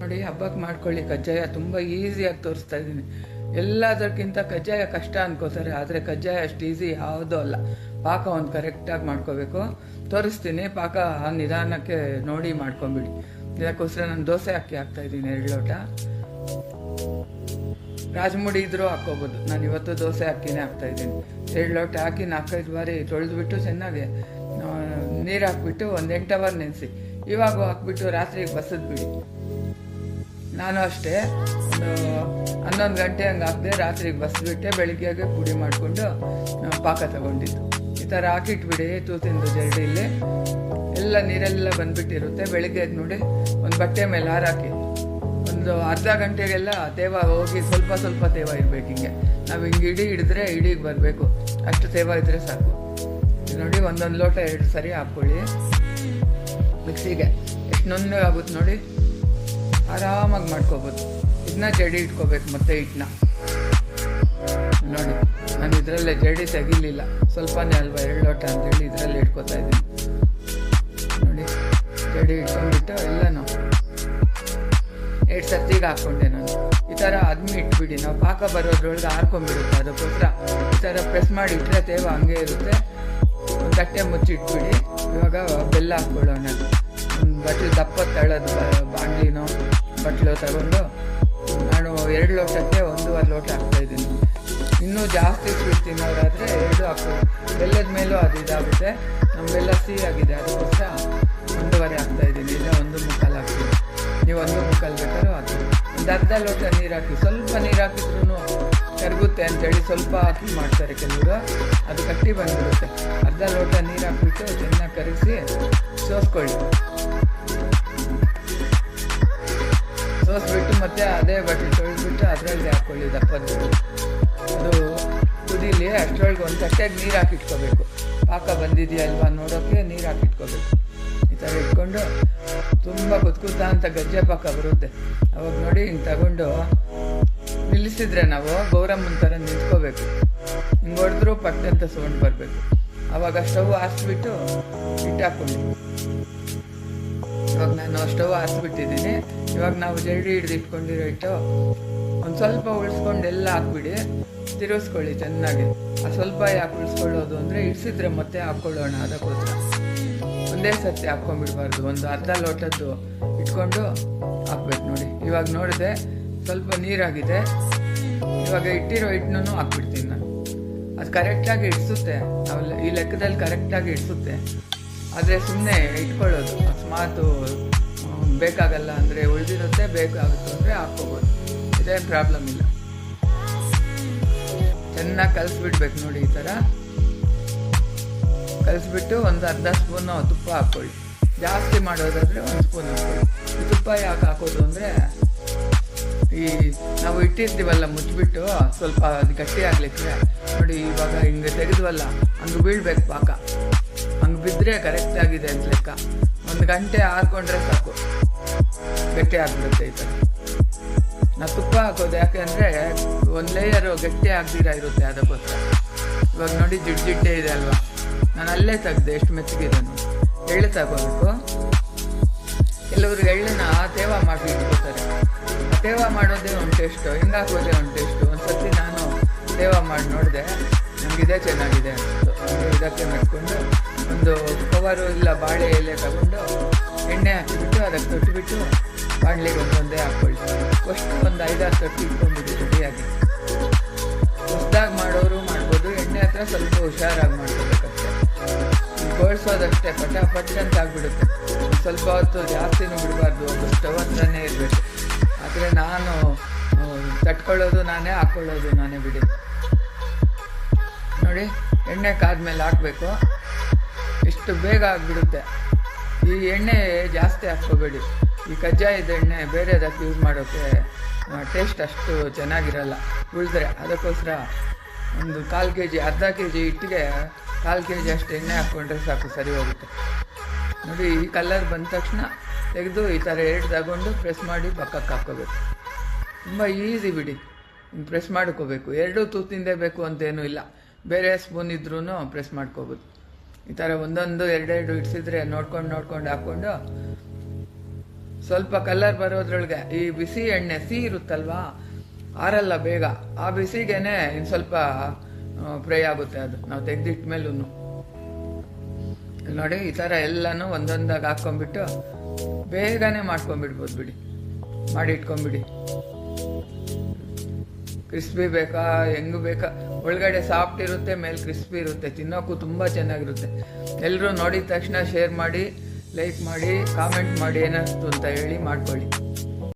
ನೋಡಿ ಹಬ್ಬಕ್ಕೆ ಮಾಡ್ಕೊಳ್ಳಿ, ಕಜ್ಜಾಯ ತುಂಬ ಈಸಿಯಾಗಿ ತೋರಿಸ್ತಾ ಇದ್ದೀನಿ. ಎಲ್ಲದಕ್ಕಿಂತ ಕಜ್ಜಾಯ ಕಷ್ಟ ಅನ್ಕೋತಾರೆ, ಆದರೆ ಕಜ್ಜಾಯ ಅಷ್ಟು ಈಸಿ ಯಾವುದೂ ಅಲ್ಲ. ಪಾಕ ಒಂದು ಕರೆಕ್ಟಾಗಿ ಮಾಡ್ಕೋಬೇಕು. ತೋರಿಸ್ತೀನಿ, ಪಾಕ ನಿಧಾನಕ್ಕೆ ನೋಡಿ ಮಾಡ್ಕೊಂಬಿಡಿ. ಇದಕ್ಕೋಸ್ಕರ ನಾನು ದೋಸೆ ಅಕ್ಕಿ ಹಾಕ್ತಾ ಇದ್ದೀನಿ ಎರಡು ಲೋಟ. ರಾಜಮುಡಿ ಇದ್ರೂ ಹಾಕ್ಕೋಬೋದು. ನಾನು ಇವತ್ತು ದೋಸೆ ಅಕ್ಕಿನೇ ಹಾಕ್ತಾ ಇದ್ದೀನಿ. ಎರಡು ಲೋಟ ಹಾಕಿ ನಾಲ್ಕೈದು ಬಾರಿ ತೊಳೆದ್ಬಿಟ್ಟು ಚೆನ್ನಾಗಿ ನೀರು ಹಾಕ್ಬಿಟ್ಟು ಒಂದು ಎಂಟು ಅವರ್ ನೆನೆಸಿ. ಇವಾಗ ಹಾಕ್ಬಿಟ್ಟು ರಾತ್ರಿಗೆ ಬಸದ್ಬಿಡಿ ನಾನು ಅಷ್ಟೇ. ಒಂದು ಹನ್ನೊಂದು ಗಂಟೆ ಹಂಗೆ ಹಾಕಿದೆ ರಾತ್ರಿಗೆ ಬಸ್ಬಿಟ್ಟೆ ಬೆಳಿಗ್ಗೆಗೆ ಪುಡಿ ಮಾಡಿಕೊಂಡು ಪಾಕ ತಗೊಂಡಿದ್ದು. ಈ ಥರ ಹಾಕಿಟ್ಬಿಡಿ ತೂತಿಂದು ಜರಡಿಯಲ್ಲಿ ಎಲ್ಲ ನೀರೆಲ್ಲ ಬಂದ್ಬಿಟ್ಟಿರುತ್ತೆ. ಬೆಳಿಗ್ಗೆ ಎದ್ದು ನೋಡಿ ಒಂದು ಬಟ್ಟೆ ಮೇಲೆ ಹಾರಾಕಿ ಒಂದು ಅರ್ಧ ಗಂಟೆಗೆಲ್ಲ ತೇವ ಹೋಗಿ ಸ್ವಲ್ಪ ಸ್ವಲ್ಪ ತೇವ ಇರಬೇಕು ಹಿಂಗೆ. ನಾವು ಹಿಂಗೆ ಇಡೀ ಹಿಡಿದ್ರೆ ಇಡೀಗೆ ಬರಬೇಕು. ಅಷ್ಟು ತೇವ ಇದ್ದರೆ ಸಾಕು. ನೋಡಿ ಒಂದೊಂದು ಲೋಟ ಎರಡು ಸರಿ ಹಾಕ್ಕೊಳ್ಳಿ. ಮಿಕ್ಸಿಗೆ ಎಷ್ಟು ನೊಂದು ಆಗುತ್ತೆ ನೋಡಿ. ಆರಾಮಾಗಿ ಮಾಡ್ಕೋಬೋದು. ಇದನ್ನ ಜಡಿ ಇಟ್ಕೋಬೇಕು ಮತ್ತೆ ಹಿಟ್ಟನ್ನ ನೋಡಿ, ನಾನು ಇದರಲ್ಲೇ ಜಡಿ ತೆಗಿಲಿಲ್ಲ. ಸ್ವಲ್ಪನೇ ಅಲ್ವಾ ಎರಡು ಲೋಟ ಅಂತೇಳಿ ಇದರಲ್ಲಿ ಇಟ್ಕೋತಾ ಇದ್ದೀನಿ. ನೋಡಿ, ಜಡಿ ಇಟ್ಕೊಂಡ್ಬಿಟ್ಟು ಎಲ್ಲನೂ ಎರಡು ಸತ್ತಿಗೆ ಹಾಕ್ಕೊಂಡೆ ನಾನು. ಈ ಥರ ಅದನ್ನ ಇಟ್ಬಿಡಿ. ನಾವು ಪಾಕ ಬರೋದ್ರೊಳಗೆ ಹಾರ್ಕೊಂಡ್ಬಿಡುತ್ತೆ ಅದಕ್ಕೋಸ್ಕರ ಈ ಥರ ಪ್ರೆಸ್ ಮಾಡಿ ಇಟ್ಟರೆ ತೇವ ಹಂಗೆ ಇರುತ್ತೆ. ತಟ್ಟೆ ಮುಚ್ಚಿಟ್ಬಿಡಿ. ಇವಾಗ ಬೆಲ್ಲ ಹಾಕ್ಕೊಳ್ಳೋಣ. ಬಟ್ಲು ದಪ್ಪ ತಳ್ಳೋದು ಬಾಂಡ್ಲಿನೋ ಬಟ್ಲು ತಗೊಂಡು ನಾನು ಎರಡು ಲೋಟಕ್ಕೆ ಒಂದೂವರೆ ಲೋಟ ಹಾಕ್ತಾ ಇದ್ದೀನಿ. ಇನ್ನೂ ಜಾಸ್ತಿ ಸ್ವೀಟ್ ತಿನ್ನೋರಾದರೆ ಎರಡು ಹಾಕ್ಬೋದು ಬೆಲ್ಲದ ಮೇಲೂ ಅದು ಇದಾಗುತ್ತೆ. ನಮ್ಮ ಬೆಲ್ಲ ಸಿಹಿ ಆಗಿದೆ ಅದಕ್ಕೋಸ್ಕರ ಒಂದೂವರೆ ಹಾಕ್ತಾ ಇದ್ದೀನಿ. ಇಲ್ಲ ಒಂದು ಮುಕ್ಕಾಲು ಹಾಕ್ತೀನಿ. ನೀವು ಒಂದು ಮುಕ್ಕಾಲು ಬೇಕಾದ್ರೂ ಹಾಕಿ ಒಂದು ಅರ್ಧ ಲೋಟ ನೀರು ಹಾಕಿ, ಸ್ವಲ್ಪ ನೀರು ಹಾಕಿದ್ರೂ ಕರಗುತ್ತೆ ಅಂತೇಳಿ ಸ್ವಲ್ಪ ಹಾಕಿ ಮಾಡ್ತಾರೆ ಕೆಲವರು. ಅದು ಕಟ್ಟಿ ಬಂದ್ಬಿಡುತ್ತೆ. ಅರ್ಧ ಲೋಟ ನೀರು ಹಾಕ್ಬಿಟ್ಟು ಚೆನ್ನಾಗಿ ಕರೆಸಿ ಸೋಸ್ಕೊಳ್ಳಿ. ಅದರಲ್ಲಿ ದಪ್ಪ ನೀರು ಅದು ಕುದೀಲಿ ಅಷ್ಟರೊಳಗೆ ಒಂದು ತಟ್ಟೆಗೆ ನೀರು ಹಾಕಿಟ್ಕೋಬೇಕು. ಪಾಕ ಬಂದಿದೆಯಾ ಅಲ್ವಾ ನೋಡೋಕ್ಕೆ ನೀರು ಹಾಕಿಟ್ಕೋಬೇಕು. ಈ ಥರ ಇಟ್ಕೊಂಡು ತುಂಬ ಕುತ್ಕುತ್ತ ಅಂತ ಗಜ್ಜೆ ಪಾಕ ಬರುತ್ತೆ. ಅವಾಗ ನೋಡಿ ಹಿಂಗೆ ತಗೊಂಡು ನಿಲ್ಲಿಸಿದ್ರೆ ನಾವು ಗೌರಮ್ಮನ ಥರ ನಿಂತ್ಕೋಬೇಕು. ಹಿಂಗೆ ಹೊಡೆದ್ರು ಅಂತ ಸೌಂಡ್ ಬರಬೇಕು. ಅವಾಗ ಸ್ಟವ್ ಹಾರಿಸ್ಬಿಟ್ಟು ಹಿಟ್ಟು ಹಾಕ್ಕೊಂಡು ಇವಾಗ ನಾನು ಸ್ಟವ್ ಹಾರಿಸ್ಬಿಟ್ಟಿದ್ದೀನಿ ಇವಾಗ ನಾವು ಜರಡಿ ಹಿಡ್ದು ಇಟ್ಕೊಂಡಿರೋ ಹಿಟ್ಟು ಒಂದು ಸ್ವಲ್ಪ ಉಳಿಸ್ಕೊಂಡು ಎಲ್ಲ ಹಾಕ್ಬಿಡಿ. ತಿರುಗಿಸ್ಕೊಳ್ಳಿ ಚೆನ್ನಾಗಿ. ಆ ಸ್ವಲ್ಪ ಯಾಕೆ ಉಳಿಸ್ಕೊಳ್ಳೋದು ಅಂದರೆ ಇಡ್ಸಿದ್ರೆ ಮತ್ತೆ ಹಾಕ್ಕೊಳ್ಳೋಣ ಅದಕ್ಕೋಸ್ಕರ. ಒಂದೇ ಸರ್ತಿ ಹಾಕ್ಕೊಂಡ್ಬಿಡ್ಬಾರ್ದು. ಒಂದು ಅರ್ಧ ಲೋಟದ್ದು ಇಟ್ಕೊಂಡು ಹಾಕ್ಬೇಕು ನೋಡಿ. ಇವಾಗ ನೋಡಿದೆ ಸ್ವಲ್ಪ ನೀರಾಗಿದೆ. ಇವಾಗ ಇಟ್ಟಿರೋ ಹಿಟ್ಟನ್ನು ಹಾಕ್ಬಿಡ್ತೀನಿ ನಾನು. ಅದು ಕರೆಕ್ಟಾಗಿ ಇಡಿಸುತ್ತೆ ನಾವು ಈ ಲೆಕ್ಕದಲ್ಲಿ ಕರೆಕ್ಟಾಗಿ ಇಡಿಸುತ್ತೆ ಆದರೆ ಸುಮ್ಮನೆ ಇಟ್ಕೊಳ್ಳೋದು. ಅಕಸ್ಮಾತು ಬೇಕಾಗಲ್ಲ ಅಂದರೆ ಉಳಿದಿರುತ್ತೆ, ಬೇಕಾಗುತ್ತೆ ಅಂದರೆ ಹಾಕ್ಕೋಬೋದು. ಇದೇನು ಪ್ರಾಬ್ಲಮ್ ಇಲ್ಲ. ಚೆನ್ನಾಗಿ ಕಲಿಸ್ಬಿಡ್ಬೇಕು ನೋಡಿ ಈ ಥರ. ಕಲಿಸ್ಬಿಟ್ಟು ಒಂದು ಅರ್ಧ ಸ್ಪೂನು ತುಪ್ಪ ಹಾಕ್ಕೊಳ್ಳಿ. ಜಾಸ್ತಿ ಮಾಡೋದಾದರೆ ಒಂದು ಸ್ಪೂನ್ ಹಾಕ್ಕೊಳ್ಳಿ. ತುಪ್ಪ ಯಾಕೆ ಹಾಕೋದು ಅಂದರೆ, ಈ ನಾವು ಇಟ್ಟಿರ್ತೀವಲ್ಲ ಮುಚ್ಚಿಬಿಟ್ಟು, ಸ್ವಲ್ಪ ಅದು ಗಟ್ಟಿ ಆಗಲಿಕ್ಕೆ. ನೋಡಿ ಇವಾಗ ಹಿಂಗೆ ತೆಗೆದ್ವಲ್ಲ, ಹಂಗೆ ಬೀಳ್ಬೇಕು ಪಾಕ. ಹಂಗೆ ಬಿದ್ದರೆ ಕರೆಕ್ಟಾಗಿದೆ ಅಂತ ಲೆಕ್ಕ. ಒಂದು ಗಂಟೆ ಹಾಕ್ಕೊಂಡ್ರೆ ಸಾಕು. ಗಟ್ಟಿ ಆಗಿಬಿಡುತ್ತೆ ಈ ಥರ. ನಾ ತುಪ್ಪ ಹಾಕೋದು ಯಾಕೆ ಅಂದರೆ ಒಂದು ಲೇಯರು ಗಟ್ಟಿ ಆಗದಿರ ಇರುತ್ತೆ ಅದಕ್ಕೋಸ್ಕರ. ಇವಾಗ ನೋಡಿ ಜಿಡ್ ಜಿಡ್ಡೆ ಇದೆ ಅಲ್ವಾ? ನಾನು ಅಲ್ಲೇ ತೆಗ್ದೆ, ಎಷ್ಟು ಮೆಚ್ಚಗಿದೆ ನೋಡಿ ಎಳ್ಳು ತಗೋಬೇಕು. ಕೆಲವರು ಎಳ್ಳನ್ನ ತೇವ ಮಾಡಿ ಇಟ್ಕೋತಾರೆ. ಆ ತೇವ ಮಾಡೋದೇ ಒಂದು ಟೇಸ್ಟು ಹಿಂಗೆ ಹಾಕೋದೇ ಒಂದು ಟೇಸ್ಟು ಒಂದು ಸರ್ತಿ ನಾನು ತೇವ ಮಾಡಿ ನೋಡಿದೆ ನನಗಿದೇ ಚೆನ್ನಾಗಿದೆ ಹಂಗೆ ಇದಕ್ಕೆ ಮಾಡಿಕೊಂಡು ಒಂದು ಕವರು ಇಲ್ಲ ಬಾಳೆ ಎಲೆ ತಗೊಂಡು ಎಣ್ಣೆ ಹಾಕಿಬಿಟ್ಟು ಅದಕ್ಕೆ ತೊಟ್ಬಿಟ್ಟು ಬಾಣಲಿಗೆ ಒಂದೊಂದೇ ಹಾಕ್ಕೊಳ್ಳಿ ಫಸ್ಟ್ ಒಂದು ಐದಾರು ಇಟ್ಕೊಂಡಿದ್ದು ರೆಡಿ ರೆಡಿಯಾಗಿ ಹೊಸ್ದಾಗಿ ಮಾಡೋರು ಮಾಡ್ಬೋದು, ಎಣ್ಣೆ ಹತ್ರ ಸ್ವಲ್ಪ ಹುಷಾರಾಗಿ ಮಾಡ್ಕೋಬೇಕಷ್ಟೆ. ಪಟ ಪಟ್ ಅಂತ ಆಗ್ಬಿಡುತ್ತೆ. ಸ್ವಲ್ಪ ಹೊತ್ತು ಜಾಸ್ತಿನೂ ಬಿಡಬಾರ್ದು ಒಂದು ಸ್ಟವ್ ಹತ್ರನೇ ಇರಬೇಕು. ಆದರೆ ನಾನು ತಟ್ಕೊಳ್ಳೋದು ನಾನೇ ಹಾಕ್ಕೊಳ್ಳೋದು ನಾನೇ ಬಿಡಿ. ನೋಡಿ, ಎಣ್ಣೆ ಕಾದ್ಮೇಲೆ ಹಾಕಬೇಕು. ಎಷ್ಟು ಬೇಗ ಆಗಿಬಿಡುತ್ತೆ. ಈ ಎಣ್ಣೆ ಜಾಸ್ತಿ ಹಾಕ್ಕೋಬೇಡಿ. ಈ ಕಜ್ಜಾಯದ ಎಣ್ಣೆ ಬೇರೆದಕ್ಕೆ ಯೂಸ್ ಮಾಡೋಕ್ಕೆ ಟೇಸ್ಟ್ ಅಷ್ಟು ಚೆನ್ನಾಗಿರಲ್ಲ. ಉಳಿದ್ರೆ ಅದಕ್ಕೋಸ್ಕರ ಒಂದು ಕಾಲು ಕೆ ಜಿ ಅರ್ಧ ಕೆ ಜಿ ಹಿಟ್ಟಿಗೆ ಕಾಲು ಕೆ ಜಿ ಅಷ್ಟು ಎಣ್ಣೆ ಹಾಕ್ಕೊಂಡ್ರೆ ಸಾಕು, ಸರಿ ಹೋಗುತ್ತೆ. ನೋಡಿ, ಈ ಕಲರ್ ಬಂದ ತಕ್ಷಣ ತೆಗೆದು ಈ ಥರ ಎರಡು ತಗೊಂಡು ಪ್ರೆಸ್ ಮಾಡಿ ಪಕ್ಕಕ್ಕೆ ಹಾಕ್ಕೋಬೇಕು. ತುಂಬ ಈಸಿ ಬಿಡಿ. ಪ್ರೆಸ್ ಮಾಡ್ಕೋಬೇಕು. ಎರಡೂ ತೂತಿಂದೇ ಬೇಕು ಅಂತೇನೂ ಇಲ್ಲ. ಬೇರೆ ಸ್ಪೂನ್ ಇದ್ರೂ ಪ್ರೆಸ್ ಮಾಡ್ಕೋಬೋದು. ಈ ಥರ ಒಂದೊಂದು, ಎರಡೆರಡು ಇಡ್ಸಿದ್ರೆ ನೋಡ್ಕೊಂಡು ನೋಡ್ಕೊಂಡು ಹಾಕ್ಕೊಂಡು ಸ್ವಲ್ಪ ಕಲರ್ ಬರೋದ್ರೊಳಗೆ ಈ ಬಿಸಿ ಎಣ್ಣೆ, ಸಿಹಿ ಇರುತ್ತಲ್ವಾ? ಆರಲ್ಲ ಬೇಗ. ಆ ಬಿಸಿಗೆನೆ ಇನ್ನು ಸ್ವಲ್ಪ ಫ್ರೈ ಆಗುತ್ತೆ ಅದು. ನಾವು ತೆಗೆದಿಟ್ಟ ಮೇಲೂ ನೋಡಿ, ಈ ಥರ ಎಲ್ಲನೂ ಒಂದೊಂದಾಗಿ ಹಾಕ್ಕೊಂಬಿಟ್ಟು ಬೇಗನೆ ಮಾಡ್ಕೊಂಬಿಡ್ಬೋದು ಬಿಡಿ. ಮಾಡಿ ಇಟ್ಕೊಂಬಿಡಿ ಕ್ರಿಸ್ಪಿ ಬೇಕಾ, ಹೆಂಗ್ ಬೇಕಾ? ಒಳಗಡೆ ಸಾಫ್ಟ್ ಇರುತ್ತೆ, ಮೇಲೆ ಕ್ರಿಸ್ಪಿ ಇರುತ್ತೆ. ತಿನ್ನೋಕ್ಕೂ ತುಂಬ ಚೆನ್ನಾಗಿರುತ್ತೆ. ಎಲ್ಲರೂ ನೋಡಿದ ತಕ್ಷಣ ಶೇರ್ ಮಾಡಿ. ಲೈಕ್ ಮಾಡಿ ಕಾಮೆಂಟ್ ಮಾಡಿ ಏನಿಸ್ತು ಅಂತ ಹೇಳಿ ಮಾಡ್ಕೊಳ್ಳಿ.